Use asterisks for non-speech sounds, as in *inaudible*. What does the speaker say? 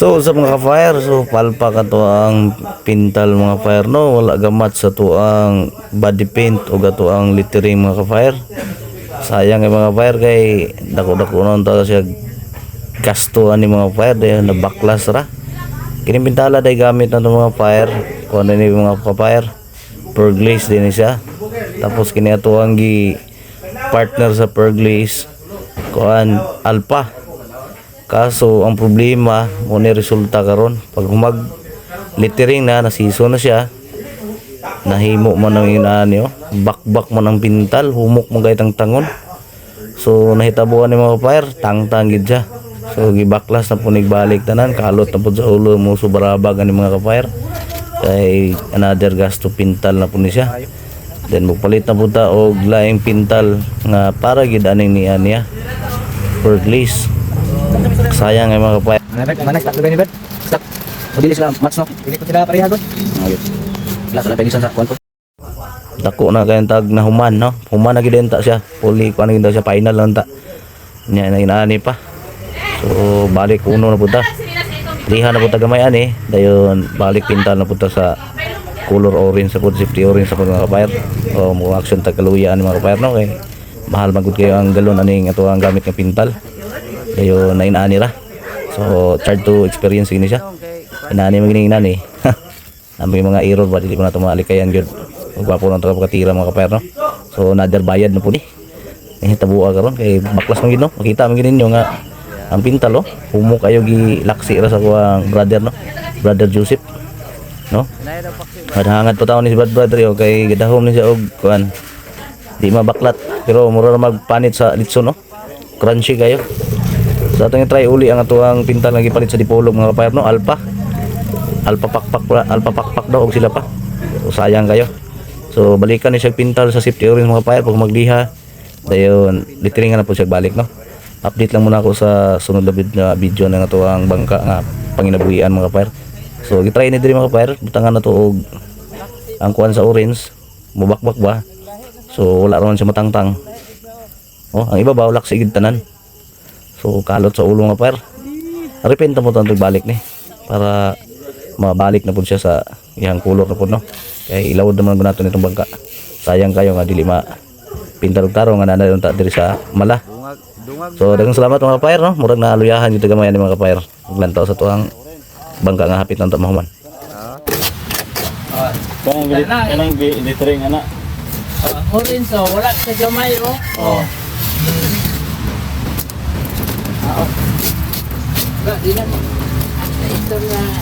So sa mga fire, so palpa ka to ang pintal mga fire no, wala gamat sa to ang body paint o gato ang littering mga fire. Sayang yung mga fire kay dako-dako non to siya gasto ani mga fire dahil na baklas ra. Kini pintala day gamit na mga fire, kung ano ni mga fire, per glaze din siya. Tapos kini ato ang gi partner sa per glaze kuan alpa Kaso ang problema mo ni resulta karon. Pag humag littering na nasiso na siya nahimo man ang inani oh. Bakbak man ang pintal humok man gayt ang tangon. So nahitabuan ni mga fire tangtang gid siya. So gibaklas na punig balik tanan kalot na pud sa ulo mo so barabag ani mga ka-fire. Kay another gasto pintal na pud ni siya. Then magpalit na pud ta og laing pintal nga para gid aning ni aniya per glaze sayang ay mga kapay Manek, manek, tak ni bed. Stop. Mabilis sila match no. Pili ko sila pareha gud. Ayun. Wala sila penisan sa kwanto. dako na kayang tag na human no human na gid ta siya puli ko na gid siya final lang ta nya na inaani pa so balik uno na punta liha na punta gamay ani dayon balik pintal na punta sa color orange sa pud safety orange sa pud mga kapayar o mo action tag kaluya ani mga kapayar no kay mahal magud kayo ang galon aning ato ang gamit nga pintal dayon na inaani ra so charge to experience gini siya inaani magining inani Ang *laughs* mga error ba dili mo na tumalikayan gyud. Magwapo nang taga pagkatira mga no? So nader bayad na po ni. Eh tabuha karon kay baklas man gid no. Makita man gid nga ang pintal oh. Humo kayo gi laksi ra sa kuang brother no. Brother Joseph. No? Hadhangad pa taon ni si Brad brother yo kay gidahom ni siya og kuan. Di mabaklat pero mura ra magpanit sa litson no. Crunchy kayo. So atong try uli ang atuang pintal nga gipalit sa dipolog mga kapero no. Alpha alpa pakpak pala- alpa pakpak daw og sila pa. So, sayang kayo. So balikan ni siya pintal sa safety orange mga fire pag magliha dayon litringan na po siya balik no? Update lang muna ako sa sunod na vid- na video na to ang bangka nga panginabuhian mga fire so gitry ni diri mga fire butangan na to og ang kuan sa orange. Mubakbak ba? So wala ron siya matangtang. Oh ang iba bawlak sa igid tanan so kalot sa ulo mga fire Aripenta mo itong balik ni para mabalik na po siya sa iyang kulor na po no? Kaya ilawod naman ko natin itong bangka. Sayang kayo nga dili ma pintar og tarong nga nanay ta diri sa mala. So daghang salamat mga kapayar no? Murag naaluyahan yung tagamayan ni mga kapayar maglantaw sa tuang bangka nga hapit ng tamahuman Kanang kanang littering ana. Orin so, wala sa gamay oh. Oh. Di na. Ito na.